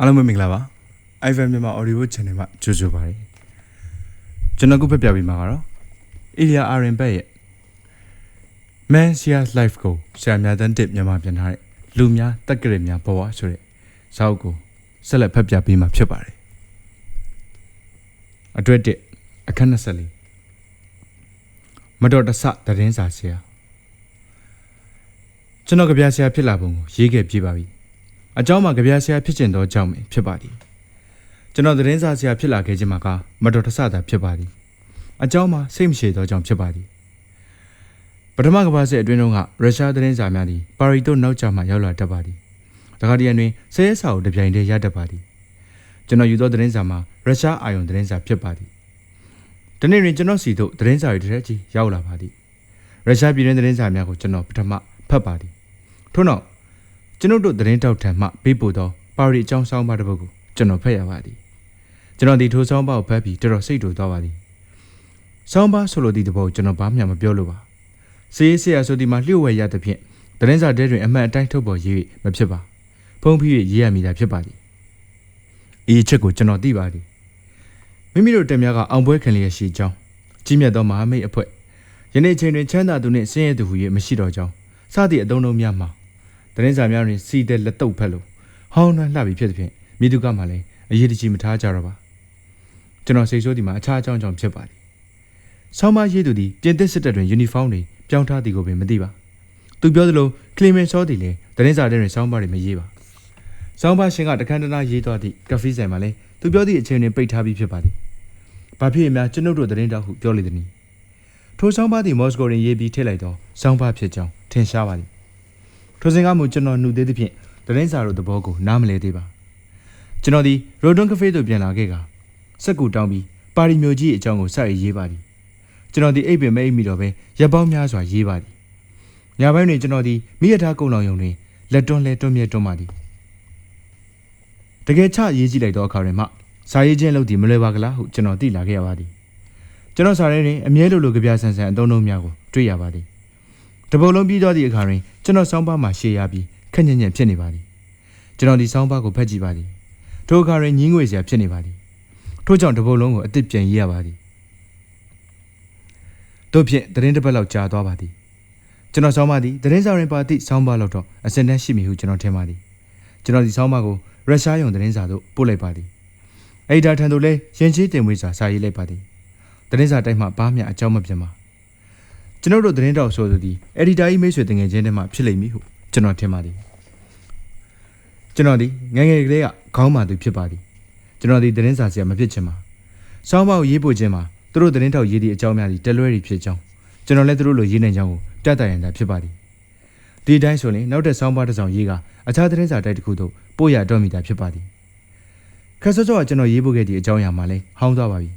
အားလုံးပဲမင်္ဂလာပါ iFan မြန်မာ Audio Channel မှာကြိုဆိုပါရစေကျွန်တော်ခုဖတ်ပြပေးမှာကတော့ Ilya Arenberg ရဲ့ Man Shares Life ကိုဆရာများတန်းတစ်မြန်မာပြန်ထားတဲ့လူများတက်ကရစ်များဘဝဆိုတဲ့စာအုပ်ကိုဆက်လက်ဖတ်ပြပေးမှာဖြစ်ပါတယ်အတွက်တစ်အခန်း24မတော်တဆသတင်းစာဆရာကျွန်တော်ကြပြဆရာဖြစ်လာပုံကိုရေးခဲ့ပြပါပြီ အเจ้าမှာကြပြဆရာဖြစ်ကျင်သောကြောင့်ပဲဖြစ်ပါသည်ကျွန်တော်သတင်းစာဆရာဖြစ်လာခဲ့ခြင်းမှာကမတော်တဆတာဖြစ်ပါသည်အเจ้าမှာစိတ်မရှိသောကြောင့်ဖြစ်ပါသည်ပထမကမ္ဘာစစ်အတွင်းတုန်းကရုရှားသတင်းစာများသည်ပါရီတို့နောက်ကျမှရောက်လာတတ်ပါသည်တခါတည်းတွင်ဆဲရဲစာကိုတပြိုင်တည်းရတတ်ပါသည်ကျွန်တော်ယူသောသတင်းစာမှာရုရှားအာယုံသတင်းစာဖြစ်ပါသည်ဒီနေ့တွင်ကျွန်တော်စီတို့သတင်းစာတွေတစ်ထက်ကြီးရောက်လာပါသည်ရုရှားပြည်တွင်းသတင်းစာများကိုကျွန်တော်ပထမဖတ်ပါသည်ထို့နောက် ကျွန်ုပ်တို့သတင်းတောက်ထံမှပေးပို့သောပါရီအကြောင်းဆောင်းပါးတစ်ပုဒ်ကိုကျွန်တော်ဖတ်ရပါသည်ကျွန်တော်ဒီထိုဆောင်းပါးကိုဖတ်ပြီးတော်တော်စိတ်တူသွားပါသည်ဆောင်းပါးဆိုလိုသည့်တပုဒ်ကျွန်တော်ဘာမှမပြောလို့ပါစေးဆေးရဆိုဒီမှာလျှို့ဝှက်ရသဖြင့်သတင်းစာတဲတွင်အမှန်အတိုင်းထုတ်ပေါ်ရေး၍မဖြစ်ပါဖုံးပြီးရေးရမိတာဖြစ်ပါသည်ဤအချက်ကိုကျွန်တော်သိပါသည်မိမိတို့တက်များကအောင်ပွဲခံလျက်ရှိကြောင်းကြီးမြတ်သောမဟာမိတ်အဖွဲ့ယနေ့အချိန်တွင်ချမ်းသာသူနှင့်ဆင်းရဲသူဟူ၍မရှိတော့ကြောင်းစသည့်အသုံးအနှုန်းများမှာသ တင်းစာများတွင်စီတဲ့လက်တော့ဖက်လို့ဟောင်းနှမ်းလှပြီဖြစ်တဲ့ဖြင့်မိသူကမှလည်းအရေးတကြီးမထားကြတော့ပါကျွန်တော်စိတ်ဆိုးဒီမှာအခြားအကြောင်းကြောင့်ဖြစ်ပါသည်ဆောင်းမရေးသူသည်ပြင်သစ်စစ်တပ်တွင်ယူနီဖောင်းတွေပြောင်းထားသည်ကိုပင်မသိပါသူပြောသလိုကလီမင်ဆောသည်လည်းသတင်းစာထဲတွင်ဆောင်းပါတွေမရေးပါဆောင်းပါရှင်ကတခန်းတနာရေးသွားသည့်ကဖီဆိုင်မှာလည်းသူပြောသည့်အချိန်တွင်ပိတ်ထားပြီးဖြစ်ပါသည်ဘာဖြစ်အများကျွန်ုပ်တို့သတင်းတောက်ဟုပြောလေသည်နီထိုဆောင်းပါသည်မော်စကိုတွင်ရေးပြီးထည့်လိုက်သောဆောင်းပါဖြစ်ကြောင်းထင်ရှားပါသည် ထိုစဉ်ကမှကျွန်တော်နှုတ်သေးသဖြင့်သတင်းစာတို့သဘောကိုနားမလဲသေးပါကျွန်တော်ဒီရိုဒွန်ကဖေးသို့ပြန်လာခဲ့ကစက်ကူတောင်းပြီးပါရီမျိုးကြီးအကြောင်းကိုစရရေးပါသည်ကျွန်တော်ဒီအိပ်ပင်မအိပ်မိတော့ပဲရက်ပေါင်းများစွာရေးပါသည်ညပိုင်းတွင်ကျွန်တော်ဒီမိရထားကုန်းလောင်ယုံတွင်လက်တွန်းလဲတွန်းမြဲတွန်းပါသည်တကယ်ချရေးကြည့်လိုက်တော့အခါတွင်မှစာရေးခြင်းလုပ်သည်မလွယ်ပါကလားဟုကျွန်တော်သိလာခဲ့ရပါသည်ကျွန်တော်စာရဲတွင်အမြဲလိုလိုကြပြဆန်ဆန်အသုံးအနှုန်းများကိုတွေ့ရပါသည် တပုတ်လုံးပြီးသွားသည့်အခါတွင်ကျွန်တော်ဆောင်းပါးမှာရှေ့ရပြီးခက်ညံ့ညံ့ဖြစ်နေပါသည်ကျွန်တော်ဒီဆောင်းပါးကိုဖတ်ကြည့်ပါသည်ထိုအခါတွင်ညင်းငွေစရာဖြစ်နေပါသည်ထို့ကြောင့်တပုတ်လုံးကိုအစ်စ်ပြန်ရေးရပါသည်တို့ဖြင့်သတင်းတစ်ပတ်လောက်ကြာသွားပါသည်ကျွန်တော်ဆောင်းပါးသည်သတင်းစာရင်ပါသည့်ဆောင်းပါးလောက်တော့အစင်တန်းရှိမိဟုကျွန်တော်ထင်ပါသည်ကျွန်တော်ဒီဆောင်းပါးကိုရုရှားယုံသတင်းစာသို့ပို့လိုက်ပါသည်အဲ့ဒါထံသို့လည်းရင်ချေးတင်ဝေးစာစာရေးလိုက်ပါသည်သတင်းစာတိုက်မှဘာမှအကြောင်းမပြန်ပါ ကျွန်တော်တို့သတင်းတောက်ဆိုသူဒီအက်ဒီတာကြီးမိတ်ဆွေတငယ်ချင်းတွေမှဖြစ်လိမ့်မည်ဟုကျွန်တော်ထင်ပါသည်ကျွန်တော်ဒီငယ်ငယ်ကလေးကခေါင်းမာသူဖြစ်ပါသည်ကျွန်တော်ဒီသတင်းစာဆရာမဖြစ်ချင်ပါစောင်းမကိုရေးပို့ခြင်းမှာသူတို့သတင်းတောက်ရေးသည့်အကြောင်းများသည်တလွဲရီဖြစ်ကြောင်းကျွန်တော်လည်းသူတို့လိုရေးနိုင်ကြောင်းကိုပြသရန်သာဖြစ်ပါသည်ဒီအတိုင်းဆိုရင်နောက်တဲ့စောင်းပါတစ်စောင်ရေးကအခြားသတင်းစာတိုက်တစ်ခုသို့ပို့ရတော့မိတာဖြစ်ပါသည်ခက်စောစောကကျွန်တော်ရေးပို့ခဲ့သည့်အကြောင်းအရာမှလည်းဟောင်းသွားပါပြီ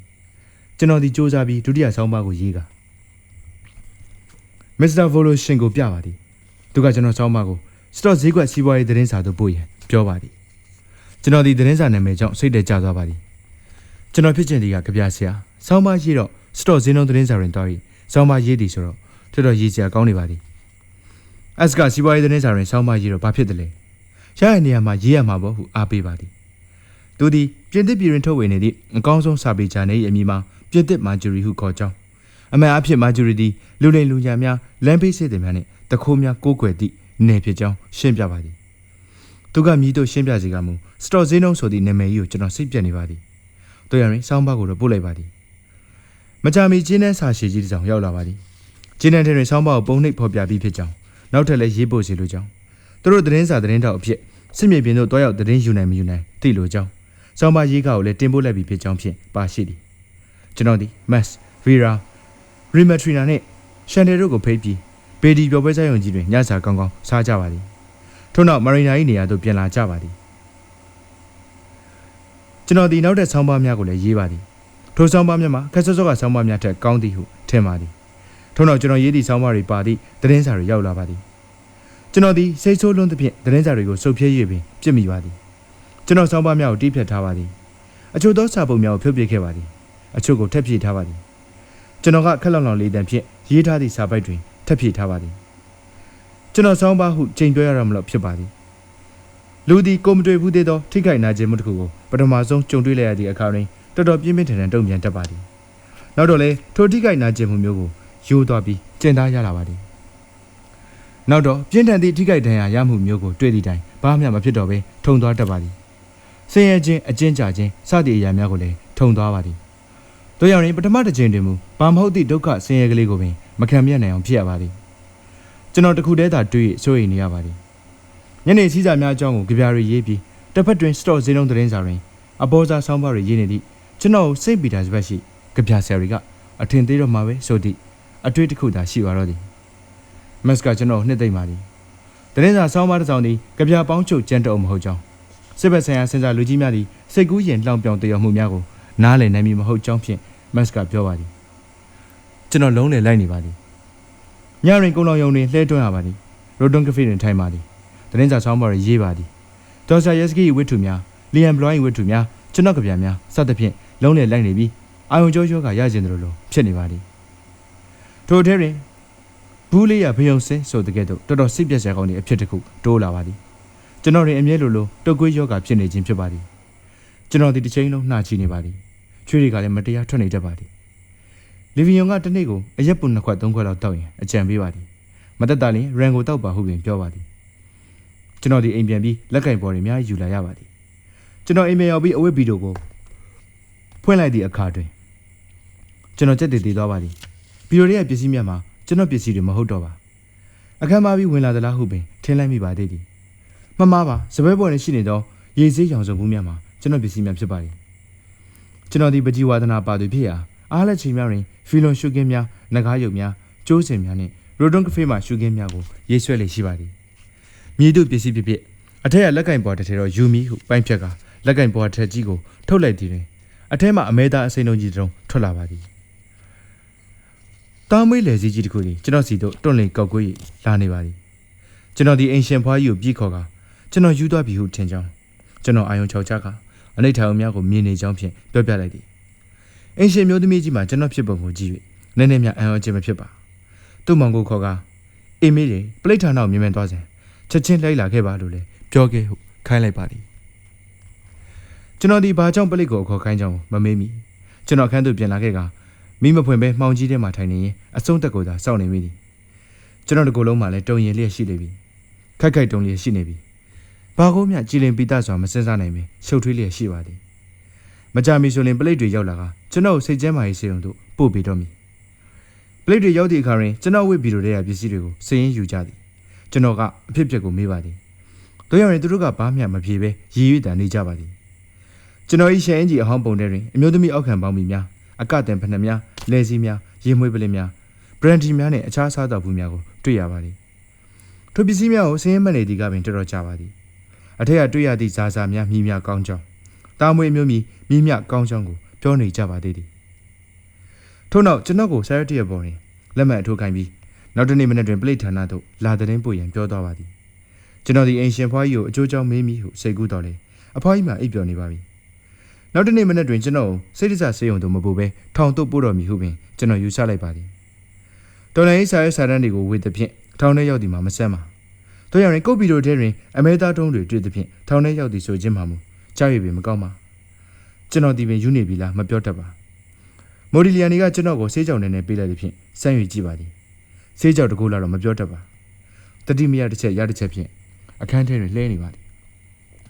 ကျွန်တော်ဒီစူးစမ်းပြီးဒုတိယစောင်းပါကိုရေးက မစ္စတာဗိုလိုရှင်ကိုပြပါသည်သူကကျွန်တော်ဆောင်းပါကိုစတော့ဈေးကွက်စီးပွားရေးသတင်းစာသို့ပို့ရန်ပြောပါသည်ကျွန်တော်ဒီသတင်းစာနာမည်ကြောင့်စိတ်တကြသွားပါသည်ကျွန်တော်ဖြစ်ချင်သည်ကကြပြဆရာဆောင်းပါရေးတော့စတော့ဈေးနှုန်းသတင်းစာတွင်တွားပြီးဆောင်းပါရေးသည်ဆိုတော့တော်တော်ရေးစရာကောင်းနေပါသည်အစကစီးပွားရေးသတင်းစာတွင်ဆောင်းပါရေးတော့ဘာဖြစ်တယ်လဲရတဲ့နေရာမှာရေးရမှာပေါ့ဟုအားပေးပါသည်သူသည်ပြင်သစ်ပြည်တွင်ထုတ်ဝေနေသည့်အကောင်းဆုံးစာပေဂျာနယ်၏အမည်မှာပြင်သစ်မာဂျူရီဟုခေါ်ကြောင်း အမှန်အဖြစ်မာဂျူရီတီလူလိမ်လူညာများလမ်းဖေးစေတဲ့များနဲ့တခိုးများကိုးကွယ်သည့်နေဖြစ်ကြောင်းရှင်းပြပါသည်သူကမြည်တို့ရှင်းပြစီကမူစတော့ဈေးနှုန်းဆိုသည့်နာမည်ကြီးကိုကျွန်တော်စိတ်ပြတ်နေပါသည်တို့ရရင်စောင်းဘက်ကိုတော့ပို့လိုက်ပါသည်မကြမီကျင်းတဲ့ဆာရှည်ကြီးတစ်စောင်ရောက်လာပါသည်ကျင်းတဲ့ထဲတွင်စောင်းဘက်ကိုပုံနှိပ်ဖော်ပြပြီးဖြစ်ကြောင်းနောက်ထပ်လည်းရေးပို့စီလိုကြောင်းသူတို့သတင်းစာသတင်းတောက်အဖြစ်စစ်မြေပြင်သို့တွားရောက်သတင်းယူနိုင်မယူနိုင်သိလိုကြောင်းစောင်းဘရေးကောက်ကိုလည်းတင်ပို့လိုက်ပြီးဖြစ်ကြောင်းဖြင့်ပါရှိသည်ကျွန်တော်ဒီမတ်ဗီ ရာရီမက်ထရီနာနဲ့ရှန်တယ်တို့ကိုဖိတ်ပြီးဘေဒီပျော်ပွဲဆိုင်ရုံကြီးတွင်ညစာကောင်းကောင်းစားကြပါသည်ထို့နောက်မရီနာ၏နေရာသို့ပြန်လာကြပါသည်ကျွန်တော်ဒီနောက်တဲ့ဆောင်းပါးများကိုလည်းရေးပါသည်ထိုဆောင်းပါးများမှာခက်ဆော့ဆော့ကဆောင်းပါးများထက်ကောင်းသည်ဟုထင်ပါသည်ထို့နောက်ကျွန်တော်ရေးသည့်ဆောင်းပါးတွေပါသည့်သတင်းစာတွေရောက်လာပါသည်ကျွန်တော်ဒီစိတ်ဆိုးလွန်းသဖြင့်သတင်းစာတွေကိုစုပ်ဖြဲ၍ပင်ပြစ်မိပါသည်ကျွန်တော်ဆောင်းပါးများကိုတီးဖြတ်ထားပါသည်အချို့သောစာပုံများကိုဖြုတ်ပစ်ခဲ့ပါသည်အချို့ကိုထက်ပြေထားပါသည် ကျွန်တော်ကခက်လောင်လောင်လေးတန်ဖြင့်ရေးထားသည့်စာပိုက်တွင်ထက်ပြေထားပါသည်ကျွန်တော်ဆောင်းပါးဟုချိန်ပြောရရမလို့ဖြစ်ပါသည်လူသည်ကိုမတွေ့ဘူးသေးသောထိခိုက်နာခြင်းမှုတစ်ခုကိုပထမဆုံးကြုံတွေ့လိုက်ရသည့်အခါတွင်တော်တော်ပြင်းပြင်းထန်ထန်တုံ့ပြန်တတ်ပါသည်နောက်တော့လေထိုထိခိုက်နာခြင်းမှုမျိုးကိုယူသွားပြီးကျင့်သားရလာပါသည်နောက်တော့ပြင်းထန်သည့်ထိခိုက်ဒဏ်ရာရမှုမျိုးကိုတွေ့သည့်တိုင်ဘာမှမဖြစ်တော့ဘဲထုံသွားတတ်ပါသည်ဆင်းရဲခြင်းအကျဉ်းချခြင်းစသည့်အရာများကိုလည်းထုံသွားပါသည် တို့ရောက်ရင်ပထမတစ်ချိန်တွင်မူဘာမဟုတ်သည့်ဒုက္ခဆင်းရဲကလေးကိုပင်မခံမြတ်နိုင်အောင်ဖြစ်ရပါသည်ကျွန်တော်တခုတည်းသာတွေးရစိုးရိမ်နေရပါသည်ညနေစည်းစာများအကြောင်းကိုကြပြရီရေးပြီးတစ်ဖက်တွင် store ဈေးနှုန်းသတင်းစာတွင်အပေါ်စာဆောင်းပါးတွေရေးနေသည့်ကျွန်တော်စိတ်ပီတာစပတ်ရှိကြပြဆရာတွေကအထင်သေးတော့မှာပဲဆိုသည့်အတွေ့တစ်ခုသာရှိပါတော့သည်မတ်ကကျွန်တော်နှစ်သိမ့်ပါသည်သတင်းစာဆောင်းပါးတစ်စောင်သည်ကြပြပေါင်းချုပ်ကျန်းတုံမဟုတ်ကြောင်းစစ်ဘက်ဆိုင်ရာစင်စာလူကြီးများသည်စိတ်ကူးရင်လောင်ပြောင်တည်ရမှုများကိုနားလည်နိုင်မည်မဟုတ်ကြောင်းဖြင့် မတ်ကပြောပါသည်ကျွန်တော်လုံးလည်လိုက်နေပါသည်ညရင်ကုန်းတော်ယုံတွင်လှဲတွန်းရပါသည်ရိုဒွန်ကဖေတွင်ထိုင်ပါသည်သတင်းစာဆောင်းပါးတွေရေးပါသည်ဒေါ်ဆာယက်စကီဝိထုများလီယန်ဘလိုင်းဝိထုများကျွန်တော်ကြပြများစသဖြင့်လုံးလည်လိုက်နေပြီးအာယုံကျော်ကျော်ကရကျင်တယ်လို့ဖြစ်နေပါသည်ထိုထဲတွင်ဘူးလေးရဘယုံစင်းဆိုတဲ့ကဲ့သို့တော်တော်စိတ်ပြက်စရာကောင်းတဲ့အဖြစ်တစ်ခုတိုးလာပါသည်ကျွန်တော်တွင်အမြဲလိုလိုတုတ်ကွေးယောဂဖြစ်နေခြင်းဖြစ်ပါသည်ကျွန်တော်ဒီတစ်ချိန်လုံးနှာချီနေပါသည် ချွေးတွေကလည်းမတရားထွက်နေတတ်ပါသည်လီဗီယုံကတစ်နေ့ကိုအရက်ပွန်နှစ်ခွက်သုံးခွက်လောက်တောက်ရင်အကြံပေးပါသည်မတက်တာလင်ရန်ကိုတောက်ပါဟုပင်ပြောပါသည်ကျွန်တော်ဒီအိမ်ပြန်ပြီးလက်ကင်ပေါ်တွေအများကြီးယူလာရပါသည်ကျွန်တော်အိမ်ပြန်ရောက်ပြီးအဝတ်ဗီဒီယိုကိုဖွင့်လိုက်သည့်အခါတွင်ကျွန်တော်ကြက်တည်တည်သွားပါသည်ဗီဒီယိုရဲ့ပစ္စည်းများမှာကျွန်တော်ပစ္စည်းတွေမဟုတ်တော့ပါအခမ်းပါပြီးဝင်လာသလားဟုပင်ထင်လိုက်မိပါသေးသည်မမပါစပွဲပေါ်တွင်ရှိနေသောရေစေးရောင်စုံမှုများမှာကျွန်တော်ပစ္စည်းများဖြစ်ပါသည် ကျွန်တော်ဒီပကြီးဝါဒနာပါသူဖြစ်ရာအားလက်ချိန်များတွင်ဖီလွန်ရှုကင်းများငကားရုပ်များကျိုးစင်များနှင့်ရိုဒွန်ကဖေးမှရှုကင်းများကိုရေးဆွဲလေရှိပါသည်မြည်သူပစ္စည်းဖြစ်ဖြစ်အထက်ကလက်ကင်ပေါ်တစ်ထည်တော့ယူမီဟုပိုင်းဖြက်ကလက်ကင်ပေါ်တစ်ထက်ကြီးကိုထုတ်လိုက်သည်တွင်အထက်မှအမဲသားအစိမ်းလုံးကြီးတစ်လုံးထွက်လာပါသည်တားမွေးလေစည်းကြီးတစ်ခုသည်ကျွန်တော်စီတို့တွန့်လင်ကောက်ကွေးလာနေပါသည်ကျွန်တော်ဒီအင်ရှင်ဖွားကြီးကိုပြေးခေါ်ကကျွန်တော်ယူသွားပြီဟုထင်ကြောင်းကျွန်တော်အာယုံချောက်ချက အနိဋ္ဌာယုံများကိုမြင်နေကြောင်းဖြင့်ပြောပြလိုက်သည်အင်ရှင်မျိုးသမီးကြီးမှကျွန်တော်ဖြစ်ပုံကိုကြည့်၍နည်းနည်းများအံ့ဩခြင်းမဖြစ်ပါသူ့မောင်ကိုခေါ်ကအေးမေးတယ်ပလိတ်ဌာနကိုမြင်မြန်သွားစဉ်ချက်ချင်းလိုက်လာခဲ့ပါလို့လည်းပြောခဲ့ဟုခိုင်းလိုက်ပါသည်ကျွန်တော်ဒီဘာကြောင့်ပလိတ်ကိုအခေါ်ခိုင်းကြောင်းမမေးမိကျွန်တော်ခန်းသို့ပြန်လာခဲ့ကမိမဖွင့်ပဲမှောင်ကြီးထဲမှာထိုင်နေရင်အဆုံးတက်ကိုသာစောင့်နေမိသည်ကျွန်တော်ဒီကိုယ်လုံးမှာလည်းတုံရင်လျက်ရှိနေပြီခိုက်ခိုက်တုံလျက်ရှိနေပြီ ဘာကိုမျှကြည်လင်ပိတစွာမစင်စားနိုင်ပဲရှုပ်ထွေးလျက်ရှိပါသည်မကြမီဆိုရင်ပလိတ်တွေရောက်လာကကျွန်တော်စိတ်ကျမ်းမာရေးစေုံတို့ပို့ပေးတော့မည်ပလိတ်တွေရောက်သည့်အခါတွင်ကျွန်တော်ဝိဗီလိုတဲ့ပစ္စည်းတွေကိုစည်ရင်ယူကြသည်ကျွန်တော်ကအဖြစ်အပျက်ကိုမေးပါသည်တို့ရောက်ရင်သူတို့ကဘာမှမပြေပဲရည်ရွယ်တန်နေကြပါသည်ကျွန်တော်ဤရှယ်အင်ဂျီအဟောင်းပုံထဲတွင်အမျိုးသမီးအောက်ခံပေါင်းမိများအကတင်ဖနှများလဲစည်းများရေမွေးပလင်းများဘရန်ဒီများနဲ့အခြားစားတော်ဘူးများကိုတွေ့ရပါသည်ထိုပစ္စည်းများကိုစင်းရဲမနေသည်ကပင်တော်တော်ကြပါသည် အထက်ကတွေ့ရသည့်ဇာဇာများမြည်များကောင်းကြောင်းတာမွေမျိုးမြည်မြည်မြကောင်းကြောင်းကိုပြောနေကြပါသေးသည်ထို့နောက်ကျွန်တော်ကိုဆရာတရပေါ်တွင်လက်မှတ်အထိုးခိုင်းပြီးနောက်တနေ့မနေ့တွင်ပလိတ်ဌာနသို့လာတဲ့င်းပို့ရန်ပြောသွားပါသည်ကျွန်တော်ဒီအင်ရှင်ဖွားကြီးကိုအကျိုးကြောင့်မေးမိဟုစိတ်ကူးတော်လေအဖွားကြီးမှအိပ်ပျော်နေပါပြီနောက်တနေ့မနေ့တွင်ကျွန်တော်ကိုစိတ်တဆဆေးရုံသို့မပို့ဘဲထောင်သို့ပို့တော်မူဟုပင်ကျွန်တော်ယူဆလိုက်ပါသည်တော်လိုင်းစာရေးစာတမ်းတွေကိုဝေသဖြင့်ထောင်ထဲရောက်သည်မှာမဆန်းပါ တို့ရရင်ကုတ်ပီတိုထဲတွင်အမဲသားတုံးတွေတွေ့သဖြင့်ထောင်ထဲရောက်သည်ဆိုခြင်းမှမူကြားရပြီမကောင်းပါကျွန်တော်ဒီပင်ယူနေပြီလားမပြောတတ်ပါမိုဒီလီယာနီကကျွန်တော်ကိုဆေးကြောင်နေနဲ့ပေးလိုက်သဖြင့်စမ်းယူကြည့်ပါသည်ဆေးကြောင်တကူလာတော့မပြောတတ်ပါတတိမရတစ်ချက်ရတစ်ချက်ဖြင့်အခန်းထဲတွင်လှဲနေပါသည်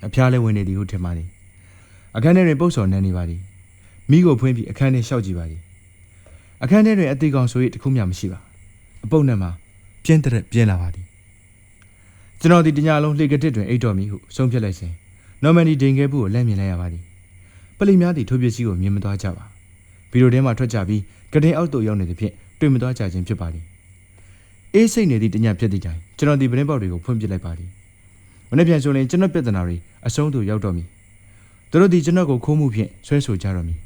အဖျားလဲဝင်နေသည်ဟုထင်ပါသည်အခန်းထဲတွင်ပုတ်စော်နေနေပါသည်မိကိုဖွင့်ပြီးအခန်းထဲရှောက်ကြည့်ပါသည်အခန်းထဲတွင်အသေးကောင်ဆို၍တခုမှမရှိပါအပုတ်နဲ့မှပြင်းတဲ့ပြင်းလာပါသည် ကျွန်တော်ဒီတညလုံးလှေကတစ်တွင်အိတ်တော်မီဟုဆုံးဖြတ်လိုက်စဉ်နော်မန်ဒီဒိန်ခဲဘူးကိုလက်မြင်လိုက်ရပါသည်ပလိများသည်ထိုးပစ္စည်းကိုမြင်မသွားကြပါဗီဒီယိုထဲမှာထွက်ကြပြီးကတင်အောက်သို့ရောက်နေသဖြင့်တွေ့မသွားကြခြင်းဖြစ်ပါသည်အေးစိတ်နေသည့်တညဖြစ်သည့်တိုင်ကျွန်တော်ဒီပရင်းပေါက်တွေကိုဖွင့်ပစ်လိုက်ပါသည်မနေ့ပြန်ဆိုရင်ကျွန်တော်ပြဿနာတွေအဆုံးသို့ရောက်တော့မည်သူတို့ဒီကျွန်တော်ကိုခိုးမှုဖြင့်ဆွဲဆိုကြတော့မည်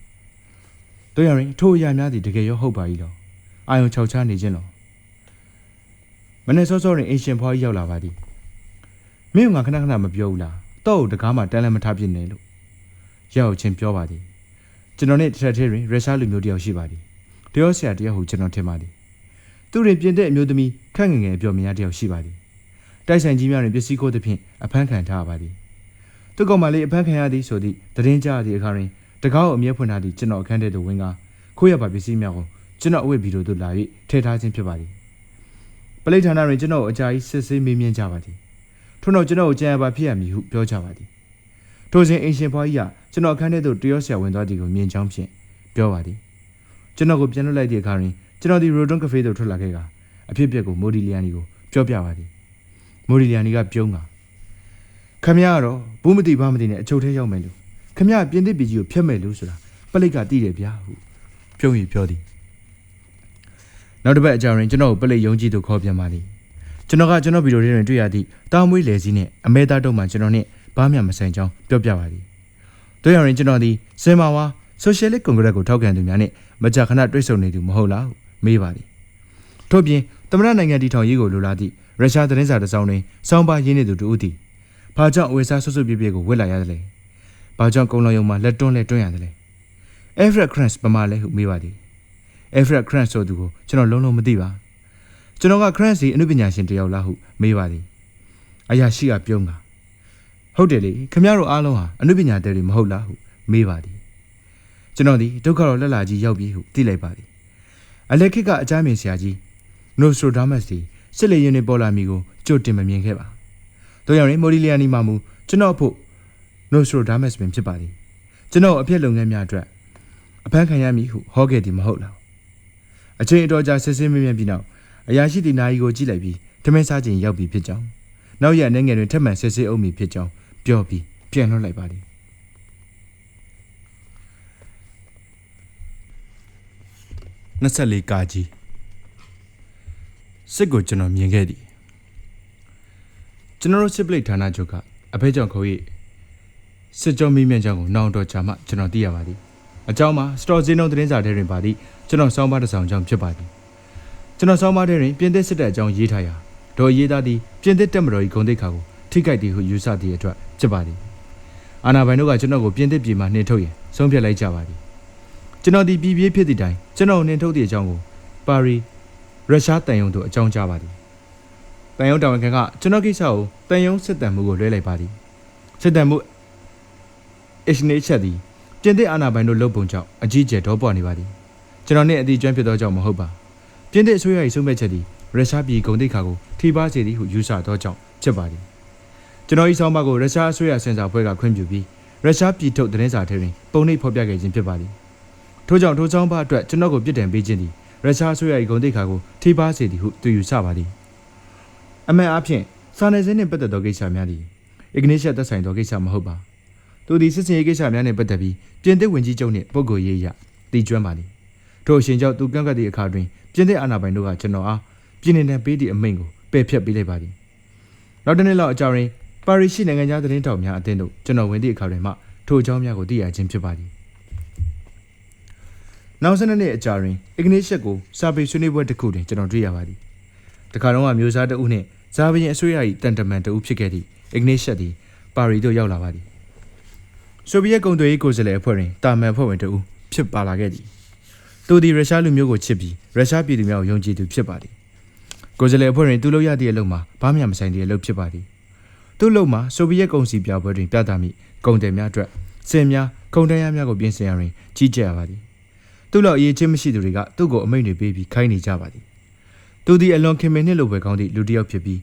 တို့ရရင်ထိုအရာများသည်တကယ်ရောဟုတ်ပါ၏လောအာယုံခြောက်ချနေခြင်းလောမနေ့စောစောတွင်အင်ရှင်ဖွားကြီးရောက်လာပါသည် မင်းကခဏခဏမပြောဘူးလားတော့တကားမှတန်းလည်းမထားပြစ်နေလို့ရောက်ချင်းပြောပါသည်ကျွန်တော်နဲ့တစ်ထပ်ထဲတွင်ရုရှားလူမျိုးတယောက်ရှိပါသည်တယောက်ဆရာတယောက်ဟုကျွန်တော်ထင်ပါသည်သူတွင်ပြင်တဲ့အမျိုးသမီးခန့်ငယ်ငယ်ပြောမြင်ရတယောက်ရှိပါသည်တိုက်ဆိုင်ကြီးများတွင်ပစ္စည်းကိုသဖြင့်အဖမ်းခံထားပါသည်သူကောင်မလေးအဖမ်းခံရသည်ဆိုသည့်သတင်းကြားသည့်အခါတွင်တကားကိုအမြဲဖွင့်ထားသည့်ကျွန်တော်အခန်းထဲသို့ဝင်ကခိုးရပါပစ္စည်းများကိုကျွန်တော်အဝတ်ဗီဒီယိုသို့လာ၍ထည့်ထားခြင်းဖြစ်ပါသည်ပလိဌာနတွင်ကျွန်တော်ကိုအကြာကြီးစစ်ဆေးမေးမြန်းကြပါသည် ထို့နောက်ကျွန်တော်ကိုကြံရပါဖြစ်ရမည်ဟုပြောကြပါသည်ထိုစဉ်အင်ရှင်ဘွားကြီးကကျွန်တော်အခန်းထဲသို့တရောဆရာဝင်သွားသည်ကိုမြင်ချောင်းဖြင့်ပြောပါသည်ကျွန်တော်ကိုပြန်လွှတ်လိုက်သည့်အခါတွင်ကျွန်တော်ဒီရိုဒွန်ကဖေးသို့ထွက်လာခဲ့ကအဖြစ်အပျက်ကိုမိုဒီလီယာနီကိုပြောပြပါသည်မိုဒီလီယာနီကပြုံးကခမရကတော့ဘူးမတိဘာမတိနဲ့အချုပ်ထဲရောက်မယ်လို့ခမရပြင်သစ်ပြည်ကြီးကိုဖျက်မယ်လို့ဆိုတာပလိတ်ကသိတယ်ဗျာဟုပြုံးရီပြောသည်နောက်တစ်ပတ်အကြာရင်ကျွန်တော်ကိုပလိတ်ယုံကြည်သူခေါ်ပြန်ပါလိ ကျွန်တော်ကကျွန်တော်ဗီဒီယိုထဲတွင်တွေ့ရသည့်တာမွေးလယ်စည်းနဲ့အမဲသားတုံးမှကျွန်တော်နဲ့ဘာမှမဆိုင်ကြောင်းပြောပြပါသည်တို့ရရင်ကျွန်တော်ဒီစင်မာဝါဆိုရှယ်လစ်ကွန်ဂရက်ကိုထောက်ခံသူများနဲ့မကြာခဏတွေ့ဆုံနေသူမဟုတ်လားဟုမေးပါသည်ထို့ပြင်သမရနိုင်ငံတီထောင်ရေးကိုလိုလားသည့်ရုရှားသတင်းစာတစ်စောင်းတွင်စောင်းပါရင်းနေသူတူဦးသည်။ဘာကြောင့်အဝေစားဆွတ်ဆွတ်ပြပြကိုဝစ်လာရတယ်လဲ။ဘာကြောင့်ကုံလုံးယုံမှာလက်တွန်းလက်တွန်းရတယ်လဲ။ Everett Crunch ပမာလဲဟုမေးပါသည်။ Everett Crunch ဆိုသူကိုကျွန်တော်လုံးလုံးမသိပါ။ ကျွန်တော်က Crunch စီအနုပညာရှင်တယောက်လားဟုမေးပါသည်။အရာရှိကပြုံးကဟုတ်တယ်လေခမရတို့အားလုံးဟာအနုပညာတဲ့တွေမဟုတ်လားဟုမေးပါသည်။ကျွန်တော်ဒီဒုက္ခတော်လက်လာကြီးရောက်ပြီဟုသိလိုက်ပါသည်။အလက်ခစ်ကအကြမ်းမြင်ဆရာကြီး Nostradamus ဒီစစ်လေရင်တွေပေါ်လာမီကိုကြိုတင်မမြင်ခဲ့ပါ။တို့ရရင်မိုဒီလီယာနီမှာမူကျွန်တော်အဖို့နိုစထရိုဒါမက်စ်ပင်ဖြစ်ပါသည်ကျွန်တော်အဖြစ်လုပ်ငန်းများအတွက်အဖမ်းခံရမည်ဟုဟောခဲ့သည်မဟုတ်လားအချိန်အတော်ကြာဆစ်ဆင်းမြင်းမြင်းပြီးနောက် အရာရှိတီနာယီကိုကြည့်လိုက်ပြီးထမင်းစားခြင်းရောက်ပြီဖြစ်ကြောင်းနောက်ရက်အနေငယ်တွင်ထပ်မံဆစ်ဆင်းအုံမည်ဖြစ်ကြောင်းပြောပြီးပြန်လွှတ်လိုက်ပါသည်24ကာကြီးစစ်ကိုကျွန်တော်မြင်ခဲ့သည်ကျွန်တော်တို့စစ်ပလိတ်ဌာနချုပ်ကအဖေကြောင့်ခေါ်၍စစ်ကြောမီးမြန့်ကြောင်းကိုနောက်တော့ကြာမှကျွန်တော်သိရပါသည်အကြောင်းမှာစတော်ဇင်းလုံးသတင်းစာထဲတွင်ပါသည့်ကျွန်တော်စောင်းပါတစ်ဆောင်ကြောင့်ဖြစ်ပါသည် ကျွန်တော်စောင်းပါထဲတွင်ပြင်သစ်စစ်တပ်အကြောင်းရေးထားရာဒေါ်ရေးသားသည့်ပြင်သစ်တပ်မတော်၏ဂုဏ်သိက္ခာကိုထိခိုက်သည်ဟုယူဆသည့်အတွက်ဖြစ်ပါသည်အာနာဘိုင်တို့ကကျွန်တော်ကိုပြင်သစ်ပြည်မှနှင်ထုတ်ရန်ဆုံးဖြတ်လိုက်ကြပါသည်ကျွန်တော်ဒီပြည်ပြေးဖြစ်သည့်တိုင်ကျွန်တော်နှင်ထုတ်သည့်အကြောင်းကိုပါရီရုရှားတန်ယုံတို့အကြောင်းကြားပါသည်တန်ယုံတာဝန်ခံကကျွန်တော်ကိစ္စကိုတန်ယုံစစ်တမ်းမှုကိုလွှဲလိုက်ပါသည်စစ်တမ်းမှုအရှင်နေချက်သည်ပြင်သစ်အာဏာပိုင်တို့လုပ်ပုံကြောင့်အကြီးကျယ်ဒေါပွားနေပါသည်ကျွန်တော်နဲ့အတီကျွမ်းဖြစ်သောကြောင့်မဟုတ်ပါ ပြင်သစ်အစိုးရ၏ဆုံးဖြတ်ချက်သည်ရုရှားပြည်ဂုံတိတ်ခါကိုထိပါစေသည်ဟုယူဆသောကြောင့်ဖြစ်ပါသည်ကျွန်တော်၏ဆောင်းပါးကိုရုရှားအစိုးရစင်ဆာဖွဲ့ကခွင့်ပြုပြီးရုရှားပြည်ထုတ်သတင်းစာထဲတွင်ပုံနှိပ်ဖော်ပြခဲ့ခြင်းဖြစ်ပါသည်ထို့ကြောင့်ထိုဆောင်းပါးအတွက်ကျွန်တော်ကိုပြစ်ဒဏ်ပေးခြင်းသည်ရုရှားအစိုးရ၏ဂုံတိတ်ခါကိုထိပါစေသည်ဟုသူယူဆပါသည်အမှန်အဖြစ်စာနယ်ဇင်းနှင့်ပတ်သက်သောကိစ္စများသည်အဂနိရှသက်ဆိုင်သောကိစ္စမဟုတ်ပါသူသည်စစ်စင်ရေးကိစ္စများနှင့်ပတ်သက်ပြီးပြင်သစ်ဝင်ကြီးချုပ်နှင့်ပုဂ္ဂိုလ်ရေးအရတည်ကျွမ်းပါသည် ထို့အရှင်ကြောင့်သူကန့်ကွက်သည့်အခါတွင်ပြင်သစ်အာဏာပိုင်တို့ကကျွန်တော်အားပြည်내နဲ့ပေးသည့်အမိန့်ကိုပယ်ဖျက်ပေးလိုက်ပါသည်နောက်တစ်နေ့လောက်အကြောင်းရင်းပါရီရှိနိုင်ငံသားသတင်းတောက်များအသင်းတို့ကျွန်တော်ဝင်သည့်အခါတွင်မှထိုအကြောင်းများကိုသိရခြင်းဖြစ်ပါသည်နောက်ဆက်နှစ်အကြာတွင်အဂနိရှက်ကိုစာပေဆွေးနွေးပွဲတစ်ခုတွင်ကျွန်တော်တွေ့ရပါသည်တခါတော့ကမျိုးစားတဦးနှင့်ဇာဘရင်အစိုးရ၏တန်တမန်တဦးဖြစ်ခဲ့သည့်အဂနစ်ရှက်သည်ပါရီသို့ရောက်လာပါသည်ဆိုဗီယက်ကုန်သွယ်ရေးကိုယ်စားလှယ်အဖွဲ့တွင်တာမန်အဖွဲ့ဝင်တဦးဖြစ်ပါလာခဲ့သည် သူသည်ရုရှားလူမျိုးကိုချစ်ပြီးရုရှားပြည်သူများကိုယုံကြည်သူဖြစ်ပါသည်ကိုယ်စားလှယ်အဖွဲ့တွင်သူလုပ်ရသည့်အလုပ်မှာဘာမှမဆိုင်သည့်အလုပ်ဖြစ်ပါသည်သူ့လုပ်မှာဆိုဗီယက်ကုန်စီပြပွဲတွင်ပြသမိကုန်တယ်များအတွက်စင်များကုန်တန်းရများကိုပြင်ဆင်ရတွင်ကြီးကြပ်ရပါသည်သူ့လောက်အရေးချင်းမရှိသူတွေကသူ့ကိုအမိန့်တွေပေးပြီးခိုင်းနေကြပါသည်သူသည်အလွန်ခင်မင်နှင့်လိုပဲကောင်းသည့်လူတစ်ယောက်ဖြစ်ပြီး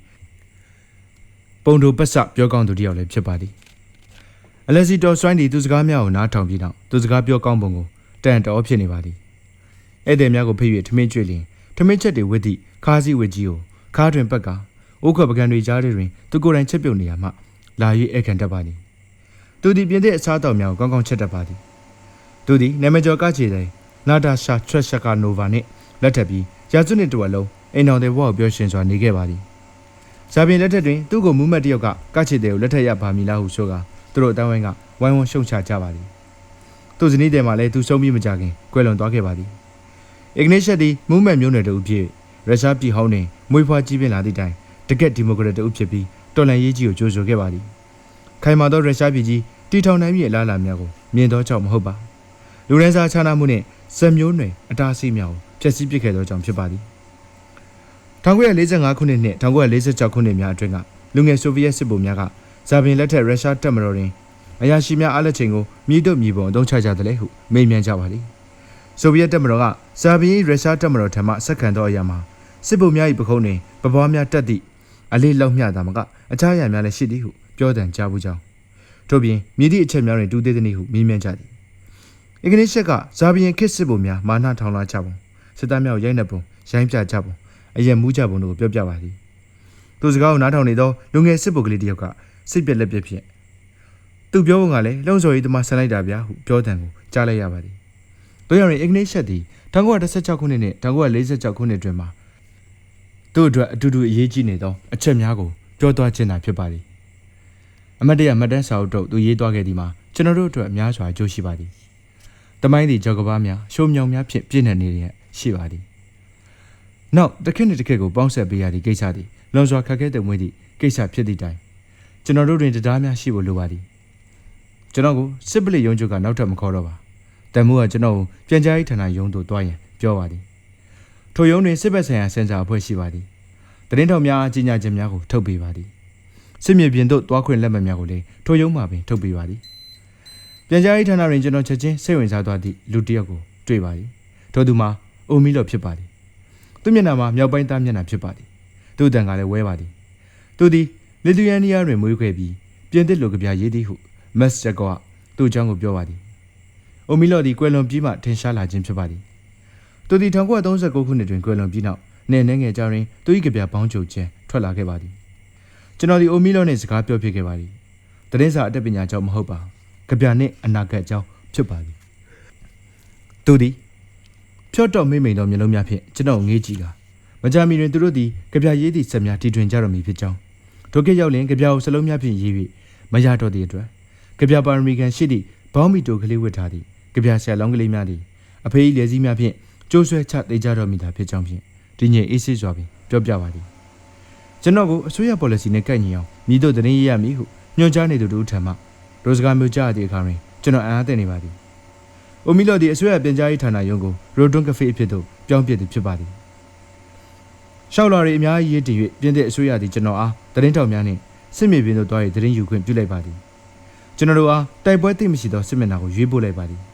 ပုံတို့ပတ်စပြောကောင်းသူတစ်ယောက်လည်းဖြစ်ပါသည်အလက်စီတော်ဆွိုင်းသည်သူစကားများကိုနားထောင်ပြီးနောက်သူစကားပြောကောင်းပုံကိုတန်တော်ဖြစ်နေပါသည် ဧည့်သည်များကိုဖိ၍ထမင်းကျွေးလျင်ထမင်းချက်တွေဝတ်သည့်ခါးစည်းဝတ်ကြီးကိုခါးတွင်ပတ်ကအိုးခွက်ပကံတွေကြားထဲတွင်သူကိုယ်တိုင်ချက်ပြုတ်နေရမှလာ၍ဧကန်တတ်ပါသည်သူသည်ပြင်သည့်အစားအသောက်များကိုကောင်းကောင်းချက်တတ်ပါသည်သူသည်နာမည်ကျော်ကချေတဲ့နာဒါရှာထရက်ရှကာနိုဗာနှင့်လက်ထပ်ပြီးရာစုနှစ်တဝက်လုံးအိမ်တော်တဲ့ဘဝကိုပြောရှင်စွာနေခဲ့ပါသည်။ဇာပြင်လက်ထက်တွင်သူ့ကိုမူးမတ်တယောက်ကကချစ်တဲ့ကိုလက်ထက်ရပါမည်လားဟုဆိုကသူတို့အတိုင်းဝိုင်းကဝိုင်းဝန်းရှုံချကြပါသည်။သူ့ဇနီးတဲ့မှာလည်းသူဆုံးပြီးမကြခင်ကွယ်လွန်သွားခဲ့ပါသည်။ အင်္ဂလိပ်ရှက်သည်မူးမတ်မျိုးနွယ်တူဖြစ်ရုရှားပြည်ဟောင်းတွင်မွေးဖွားကြီးပြင်းလာသည့်တိုင်တကက်ဒီမိုကရက်တူဖြစ်ပြီးတော်လှန်ရေးကြီးကိုကြိုးဆိုခဲ့ပါသည်။ခိုင်မာသောရုရှားပြည်ကြီးတီထောင်နိုင်မည့်အလားအလာများကိုမြင်သောကြောင့်မဟုတ်ပါ။လူရန်စာခြားနာမှုနှင့်စက်မျိုးနွယ်အတားအဆီးများကိုဖျက်ဆီးပစ်ခဲ့သောကြောင့်ဖြစ်ပါသည်1945ခုနှစ်နှင့်1946ခုနှစ်များအတွင်းကလူငယ်ဆိုဗီယက်စစ်ဗိုလ်များကဇာဗင်လက်ထက်ရုရှားတပ်မတော်တွင်အရာရှိများအားလက်ချိန်ကိုမြည်တို့မြည်ပုံအသုံးချကြတယ်လေဟုမေးမြန်းကြပါသည် ဆိုဗီယက်တပ်မတော်ကဇာဗီယရုရှားတပ်မတော်ထံမှဆက်ခံသောအရာမှာစစ်ဗိုလ်များ၏ပခုံးတွင်ပပွားများတက်သည့်အလေးလောက်မျှတာမကအခြားအရာများလည်းရှိသည်ဟုပြောတန်ကြားဘူးကြောင်းထို့ပြင်မြည်သည့်အချက်များတွင်တူသေးသည်ဟုမေးမြန်းကြသည်အင်္ဂလိပ်ရှက်ကဇာဗီယန်ခေတ်စစ်ဗိုလ်များမာနထောင်လာကြပုံစစ်သားများကိုရိုက်နှက်ပုံရိုင်းပြကြပုံအရက်မူးကြပုံတို့ကိုပြောပြပါသည်သူစကားကိုနားထောင်နေသောလူငယ်စစ်ဗိုလ်ကလေးတစ်ယောက်ကစိတ်ပြက်လက်ပြက်ဖြစ်သူပြောပုံကလည်းလုံစော်ရေးသမားဆန်လိုက်တာဗျာဟုပြောတန်ကိုကြားလိုက်ရပါသည် တို့ရရင်အင်္ဂလိပ်ရှက်သည်1916ခုနှစ်နဲ့1946ခုနှစ်တွင်မှာသူ့အတွက်အတူတူအရေးကြီးနေသောအချက်များကိုပြောသွားခြင်းသာဖြစ်ပါသည်အမတ်တရမတ်တန်းစာအုပ်တို့သူရေးသွားခဲ့သည်မှာကျွန်တော်တို့အတွက်အများစွာအကျိုးရှိပါသည်တမိုင်းသည်ကြောက်ကဘာများရှုံမြောင်များဖြင့်ပြည့်နေနေရရှိပါသည်နောက်တစ်ခေတ်နဲ့တစ်ခေတ်ကိုပေါင်းဆက်ပေးရသည့်ကိစ္စသည်လွန်စွာခက်ခဲတဲ့မွေးသည့်ကိစ္စဖြစ်သည့်တိုင်ကျွန်တော်တို့တွင်တရားများရှိဖို့လိုပါသည်ကျွန်တော်ကိုစစ်ပလိရုံးချုပ်ကနောက်ထပ်မခေါ်တော့ပါ တန်မိုးကကျွန်တော်ကိုပြန်ကြားရေးဌာနရုံးသို့တွားရင်ပြောပါသည်ထိုရုံးတွင်စစ်ဘက်ဆိုင်ရာစင်ဆာအဖွဲ့ရှိပါသည်တရင်တော်များကြီးညာခြင်းများကိုထုတ်ပေးပါသည်စစ်မြေပြင်သို့တွားခွင့်လက်မှတ်များကိုလည်းထိုရုံးမှာပင်ထုတ်ပေးပါသည်ပြန်ကြားရေးဌာနတွင်ကျွန်တော်ချက်ချင်းစိတ်ဝင်စားသွားသည့်လူတစ်ယောက်ကိုတွေ့ပါသည်ထိုသူမှာအိုမီလော့ဖြစ်ပါသည်သူမျက်နှာမှာမြောက်ပိုင်းသားမျက်နှာဖြစ်ပါသည်သူ့တန်ကလည်းဝဲပါသည်သူသည်လီသူယန်နီးယားတွင်မွေးခွဲပြီးပြင်သစ်လိုကပြရေးသည်ဟုမက်စကောကသူ့အကြောင်းကိုပြောပါသည် အိုမီလော့သည်ကွယ်လွန်ပြီးမှထင်ရှားလာခြင်းဖြစ်ပါသည်သူသည်1939ခုနှစ်တွင်ကွယ်လွန်ပြီးနောက်နေနေငယ်ကြရင်သူ၏ကပြဘောင်းချုပ်ခြင်းထွက်လာခဲ့ပါသည်ကျွန်တော်ဒီအိုမီလော့နဲ့စကားပြောဖြစ်ခဲ့ပါသည်တရင်စာအတတ်ပညာကြောင့်မဟုတ်ပါကပြနှင့်အနာဂတ်ကြောင့်ဖြစ်ပါသည်သူသည်ဖြော့တော့မိမ့်မိန်သောမျိုးလုံးများဖြင့်ကျွန်တော်ငေးကြည့်ကမကြမီတွင်သူတို့သည်ကပြရေးသည့်ဆက်များတီထွင်ကြတော်မူဖြစ်ကြောင်းဒုက္ခရောက်လင်ကပြကိုစလုံးများဖြင့်ရေး၍မရတော့သည့်အတွက်ကပြပါရမီကန်ရှိသည့်ဘောင်းမီတိုကလေးဝတ်ထားသည့် ကပြဆရာလောင်းကလေးများသည်အဖေ၏လက်စည်းများဖြင့်ကျိုးဆွဲချတေကြတော်မူတာဖြစ်ကြောင်းဖြင့်ဒီညင်အေးစစ်စွာပင်ပြောပြပါသည်ကျွန်တော်ကိုအစိုးရ policy နဲ့ကိုက်ညီအောင်မြည်တို့သတင်းရေးရမည်ဟုညွှန်ကြားနေသူတို့ထံမှရိုစကာမျိုးကြားသည့်အခါတွင်ကျွန်တော်အံ့အားသင့်နေပါသည်။အိုမီလော်ဒီအစိုးရပြန်ကြားရေးဌာနရုံးကိုရိုဒွန်ကဖေးအဖြစ်သို့ပြောင်းပြသည်ဖြစ်ပါသည်။ရှောက်လာရီအများကြီးရေးတည်၍ပြင်သစ်အစိုးရသည်ကျွန်တော်အားသတင်းထောက်များနှင့်စစ်မြေပြင်သို့တွား၍သတင်းယူခွင့်ပြုလိုက်ပါသည်။ကျွန်တော်တို့အားတိုက်ပွဲသိမရှိသောစစ်မျက်နှာကိုရွေးပို့လိုက်ပါသည်။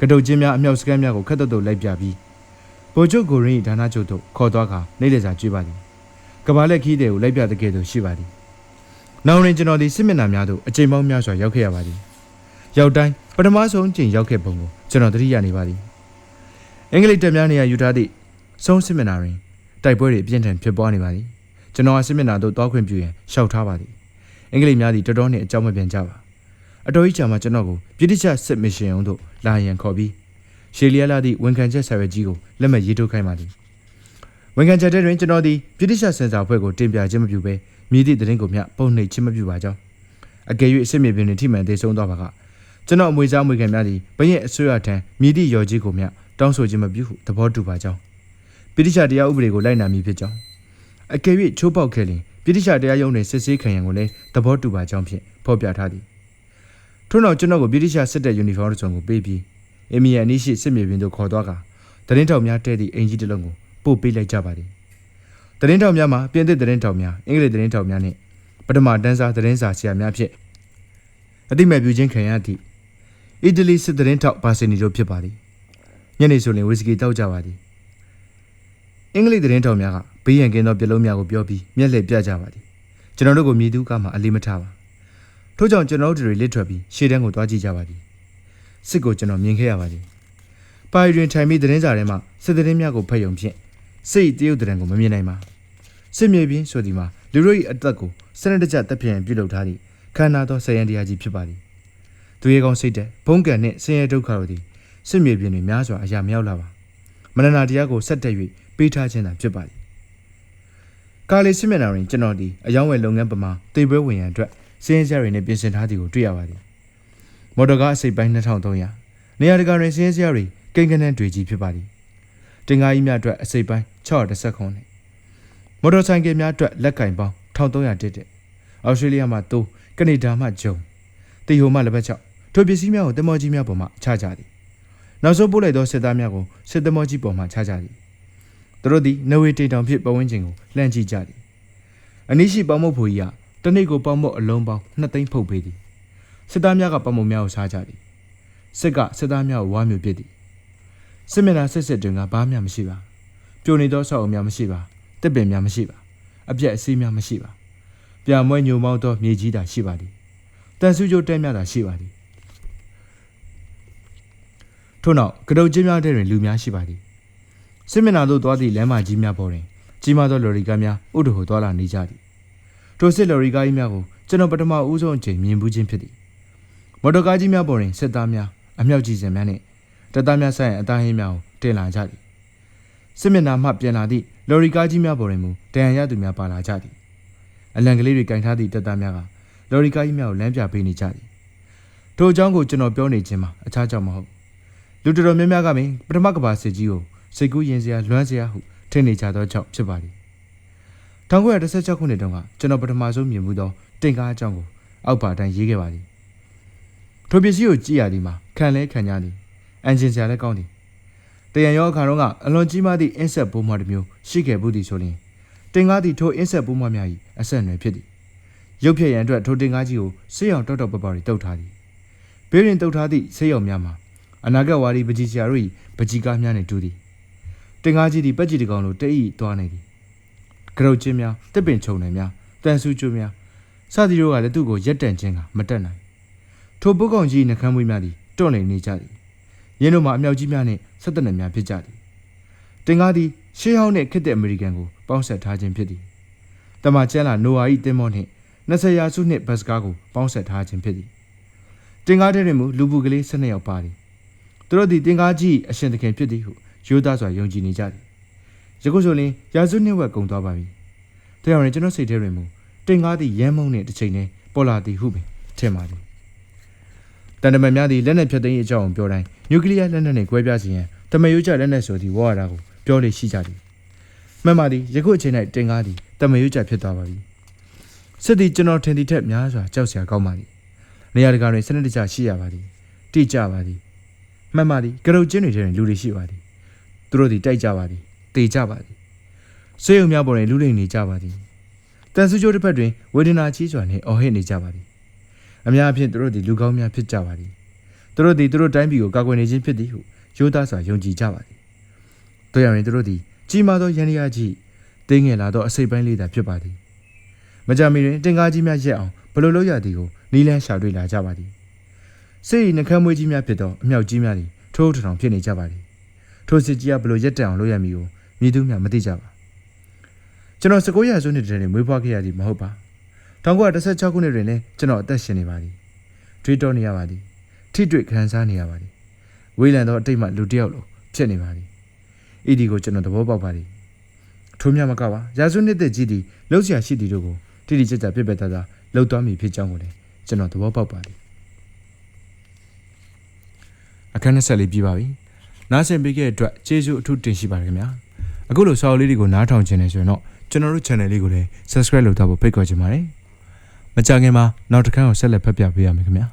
ကတုတ်ချင်းများအမြောက်စကမ်းများကိုခတ်တုတ်တုတ်လိုက်ပြပြီးဗိုလ်ချုပ်ကိုရင်း၏ဌာနချုပ်သို့ခေါ်သွားကာနေလေစာကျွေးပါသည်။ကဘာလက်ခီးတဲ့ကိုလိုက်ပြတဲ့ကဲ့သို့ရှိပါသည်။နောက်ရင်ကျွန်တော်ဒီစစ်မျက်နှာများသို့အချိန်ပေါင်းများစွာရောက်ခဲ့ရပါသည်။ရောက်တိုင်းပထမဆုံးချိန်ရောက်ခဲ့ပုံကိုကျွန်တော်သတိရနေပါသည်။အင်္ဂလိပ်တပ်များနေရာယူထားသည့်ဆုံးစစ်မျက်နှာတွင်တိုက်ပွဲတွေအပြင်းထန်ဖြစ်ပွားနေပါသည်။ကျွန်တော်ကစစ်မျက်နှာသို့တောက်ခွင့်ပြုရန်ရှောက်ထားပါသည်။အင်္ဂလိပ်များသည်တော်တော်နှင့်အကြောင်းမပြန်ကြပါ။ အတော်ကြီးကြာမှကျွန်တော်ကိုပြည်တိကျစစ်မစ်ရှင်အောင်သို့လာရန်ခေါ်ပြီးရှေလီယာလာသည့်ဝန်ခံချက်ဆာရွက်ကြီးကိုလက်မှတ်ရေးထိုးခိုင်းပါသည်။ဝန်ခံချက်ထဲတွင်ကျွန်တော်သည်ပြည်တိကျစင်စာဖွဲ့ကိုတင်ပြခြင်းမပြုဘဲမြည်သည့်သတင်းကိုမျှပုံနှိပ်ခြင်းမပြုပါကြောင်းအကယ်၍အစစ်မြေပြင်တွင်ထိမှန်သေးဆုံးသွားပါကကျွန်တော်အမွေစားမွေခံများသည်ဘရင်အစိုးရထံမြည်သည့်ရော်ကြီးကိုမျှတောင်းဆိုခြင်းမပြုဟုသဘောတူပါကြောင်းပိဋိချတရားဥပဒေကိုလိုက်နာမည်ဖြစ်ကြောင်းအကယ်၍ချိုးပေါက်ခဲ့လျင်ပိဋိချတရားရုံးတွင်စစ်ဆေးခံရန်ကိုလည်းသဘောတူပါကြောင်းဖြင့်ဖော်ပြထားသည် ထို့နောက်ကျွန်တော်ကိုပိဋိချစစ်တဲ့ယူနီဖောင်းတစ်စုံကိုပေးပြီးအမီယာအနီးရှိစစ်မြေပြင်သို့ခေါ်သွားကာသတင်းထောက်များတဲ့သည့်အင်ဂျီတစ်လုံးကိုပို့ပေးလိုက်ကြပါသည်သတင်းထောက်များမှာပြင်သစ်သတင်းထောက်များအင်္ဂလိပ်သတင်းထောက်များနှင့်ပထမတန်းစားသတင်းစာဆရာများဖြင့်အတိမဲ့ပြုခြင်းခံရသည့်အီတလီစစ်သတင်းထောက်ဘာစနီတို့ဖြစ်ပါသည်ညနေဆိုရင်ဝီစကီတောက်ကြပါသည်အင်္ဂလိပ်သတင်းထောက်များကဘေးရန်ကင်းသောပြလုံးများကိုပြောပြီးမျက်လှည့်ပြကြပါသည်ကျွန်တော်တို့ကိုမြည်သူကမှအလေးမထားပါ ထို့ကြောင့်ကျွန်တော်တို့တွေလစ်ထွက်ပြီးရှေ့တန်းကိုတွားကြည့်ကြပါသည်စစ်ကိုကျွန်တော်မြင်ခဲ့ရပါသည်ပါရီတွင်ထိုင်ပြီးသတင်းစာထဲမှာစစ်သတင်းများကိုဖတ်ယုံဖြင့်စိတ်တရုတ်သတင်းကိုမမြင်နိုင်ပါစစ်မြေပြင်ဆိုဒီမှာလူတို့၏အသက်ကိုစနစ်တကျတပ်ဖြန့်ပြုလုပ်ထားသည့်ခန္ဓာသောဆယ်ရန်တရားကြီးဖြစ်ပါသည်သူရဲကောင်းစိတ်တဲ့ဘုံကံနှင့်ဆင်းရဲဒုက္ခတို့သည်စစ်မြေပြင်တွင်များစွာအရာမြောက်လာပါမနနာတရားကိုဆက်တက်၍ပေးထားခြင်းသာဖြစ်ပါသည်ကာလီစစ်မျက်နှာတွင်ကျွန်တော်ဒီအယောင်းဝယ်လုပ်ငန်းပမာတေပွဲဝင်ရန်အတွက် စင်းရဲကြတွေနဲ့ပြင်ဆင်ထားသည်ကိုတွေ့ရပါသည်မော်တော်ကားအစိပ်ပိုင်း2300နေရာတကာတွင်စင်းရဲကြတွေကိန်းကနန်းတွေကြီးဖြစ်ပါသည်တင်ကားကြီးများအတွက်အစိပ်ပိုင်း610ခုနဲ့မော်တော်ဆိုင်ကယ်များအတွက်လက်ကင်ပေါင်း1300တစ်တဲ့ဩစတြေးလျမှတိုးကနေဒါမှဂျုံတီဟိုမှလက်ဘက်ချောက်ထိုပစ္စည်းများကိုတမောကြီးများပေါ်မှချကြသည်နောက်ဆုံးပို့လိုက်သောစစ်သားများကိုစစ်တမောကြီးပေါ်မှချကြသည်သူတို့သည်နဝေတိန်တောင်ဖြစ်ပဝန်းကျင်ကိုလှမ်းကြည့်ကြသည်အနည်းရှိပေါမုတ်ဖိုကြီးက တနေ့ကိုပေါမုတ်အလုံးပေါင်း2သိန်းဖုတ်ပေးသည်စစ်သားများကပမုံများကိုစားကြသည်စစ်ကစစ်သားများကိုဝါမျိုးပစ်သည်စစ်မျက်နှာစစ်စစ်တွင်ကဘာမှမရှိပါပြိုနေသောဆောက်အုံများမရှိပါတစ်ပင်များမရှိပါအပြက်အစည်းများမရှိပါပြာမွဲညုံမောင်းသောမြေကြီးသာရှိပါသည်တန်ဆူးကြိုးတဲများသာရှိပါသည်ထို့နောက်ကတုတ်ချင်းများတဲ့တွင်လူများရှိပါသည်စစ်မျက်နှာသို့သွားသည့်လမ်းမကြီးများပေါ်တွင်ကြီးမားသောလော်ရီကားများဥဒဟိုသွားလာနေကြသည် ထိုစစ်လော်ရီကားကြီးများကိုကျွန်တော်ပထမဦးဆုံးအချိန်မြင်ဘူးချင်းဖြစ်သည်မော်တော်ကားကြီးများပေါ်တွင်စစ်သားများအမြောက်ကြီးစင်များနှင့်တပ်သားများဆိုင်အသားဟင်းများကိုတင်လာကြသည်စစ်မျက်နှာမှပြန်လာသည့်လော်ရီကားကြီးများပေါ်တွင်မူတန်ရန်ရသူများပါလာကြသည်အလံကလေးတွေကင်ထားသည့်တပ်သားများကလော်ရီကားကြီးများကိုလမ်းပြပေးနေကြသည်ထိုအကြောင်းကိုကျွန်တော်ပြောနေခြင်းမှာအခြားကြောင့်မဟုတ်လူတော်တော်များများကပင်ပထမကဘာစစ်ကြီးကိုစိတ်ကူးရင်စရာလွမ်းစရာဟုထင်နေကြသောကြောင့်ဖြစ်ပါသည် 1916ခုနှစ်တုန်းကကျွန်တော်ပထမဆုံးမြင်မှုသောတင်ကားအကြောင်းကိုအောက်ပါအတိုင်းရေးခဲ့ပါသည်ထိုပစ္စည်းကိုကြည့်ရသည်မှာခံလဲခံကြသည်အန်ဂျင်ဆရာလည်းကောင်းသည်တရံရောအခါတော့ကအလွန်ကြီးမားသည့်အင်းဆက်ပိုးမွားတစ်မျိုးရှိခဲ့ဘူးသည်ဆိုရင်တင်ကားသည်ထိုအင်းဆက်ပိုးမွားများ၏အဆက်အနွယ်ဖြစ်သည်ရုပ်ဖြည့်ရန်အတွက်ထိုတင်ကားကြီးကိုဆေးရောင်တောက်တောက်ပပတွေတုတ်ထားသည်ဘေးရင်တုတ်ထားသည့်ဆေးရောင်များမှာအနာဂတ်ဝါဒီပကြီးဆရာတို့၏ပကြီးကားများနှင့်တူသည်တင်ကားကြီးသည်ပက်ကြီးတစ်ကောင်လိုတိတ်ဤသွားနေသည် ကရုတ်ချင်းများတစ်ပင်ချုံနယ်များတန်ဆူးကျွများစသည်တို့ကလည်းသူ့ကိုရက်တန့်ခြင်းကမတက်နိုင်ထိုပုတ်ကောင်ကြီးနှကမ်းမွေးများသည်တွန့်နေနေကြသည်ရင်းတို့မှာအမြောက်ကြီးများနှင့်ဆက်တနက်များဖြစ်ကြသည်တင်ကားသည်ရှေးဟောင်းနှင့်ခစ်တဲ့အမေရိကန်ကိုပေါင်းဆက်ထားခြင်းဖြစ်သည်တမန်ကျန်းလာနိုဝါ၏တင်မောနှင့်20ရာစုနှင့်ဘတ်စကားကိုပေါင်းဆက်ထားခြင်းဖြစ်သည်တင်ကားထဲတွင်မူလူပုကလေး12ယောက်ပါသည်သူတို့သည်တင်ကားကြီးအရှင်သခင်ဖြစ်သည်ဟုရိုးသားစွာယုံကြည်နေကြသည် ယခုဆိုရင်ရာစုနှစ်ဝက်ကုန်သွားပါပြီတရားဝင်ကျွန်တော်စိတ်ထဲတွင်မူတင်ကားသည်ရမ်းမုံနှင့်တစ်ချိန်တည်းပေါ်လာသည်ဟုပင်ထင်ပါသည်တန်တမန်များသည်လက်နက်ဖြတ်သိမ်းရေးအကြောင်းကိုပြောတိုင်းနျူကလ িয়ার လက်နက်နှင့်ကွဲပြားစေရန်တမယိုးကျလက်နက်ဆိုသည့်ဝါရတာကိုပြောလေရှိကြသည်မှန်ပါသည်ယခုအချိန်၌တင်ကားသည်တမယိုးကျဖြစ်သွားပါပြီစစ်သည်ကျွန်တော်ထင်သည့်ထက်များစွာကြောက်စရာကောင်းပါသည်နေရာတကာတွင်စနစ်တကျရှိရပါသည်တိကျပါသည်မှန်ပါသည်ကရုတ်ချင်းတွေထဲတွင်လူတွေရှိပါသည်သူတို့သည်တိုက်ကြပါသည် တေကြပါသည်ဆွေးရုံများပေါ်တွင်လူလိမ့်နေကြပါသည်တန်ဆူချိုးတစ်ဖက်တွင်ဝေဒနာကြီးစွာနှင့်အော်ဟစ်နေကြပါသည်အများအပြားသူတို့သည်လူကောင်းများဖြစ်ကြပါသည်သူတို့သည်သူတို့တိုင်းပြည်ကိုကာကွယ်နေခြင်းဖြစ်သည်ဟုရိုးသားစွာယုံကြည်ကြပါသည်တို့ရရင်သူတို့သည်ကြီးမားသောရန်ရာကြီးတင်းငယ်လာသောအစိပ်ပိုင်းလေးသာဖြစ်ပါသည်မကြမီတွင်တင်ကားကြီးများရက်အောင်ဘယ်လိုလုပ်ရသည်ကိုနီလန်းရှာတွေ့လာကြပါသည်စိတ်၏နှကမ်းမွေးကြီးများဖြစ်သောအမြောက်ကြီးများသည်ထိုးထောင်ဖြစ်နေကြပါသည်ထိုစစ်ကြီးကဘယ်လိုရက်တက်အောင်လုပ်ရမည်ကို မြည်သူများမသိကြပါကျွန်တော်19ရာစုနှစ်တည်းတွင်မွေးဖွားခဲ့ရသည်မဟုတ်ပါ1916ခုနှစ်တွင်လည်းကျွန်တော်အသက်ရှင်နေပါသည်တွေးတောနေရပါသည်ထိတွေ့ခံစားနေရပါသည်ဝေးလံသောအတိတ်မှလူတစ်ယောက်လိုဖြစ်နေပါသည်ဣဒီကိုကျွန်တော်သဘောပေါက်ပါသည်ထိုးမြမကပါရာစုနှစ်သက်ကြီးသည်လှုပ်ရှားရှိသည်တို့ကိုတိတိကျကျပြည့်ပြည့်သားသားလှုပ်သွားမိဖြစ်ကြောင်းကိုလည်းကျွန်တော်သဘောပေါက်ပါသည်အခန်း24ပြီးပါပြီနားဆင်ပေးခဲ့တဲ့အတွက်ကျေးဇူးအထူးတင်ရှိပါတယ်ခင်ဗျာ အခုလိုစာအုပ်လေးတွေကိုနားထောင်ခြင်းနဲ့ဆိုရင်တော့ကျွန်တော်တို့ channel လေးကိုလည်း subscribe လုပ်ထားဖို့ဖိတ်ခေါ်ချင်ပါတယ်မကြခင်မှာနောက်တစ်ခါကိုဆက်လက်ဖတ်ပြပေးရမယ်ခင်ဗျာ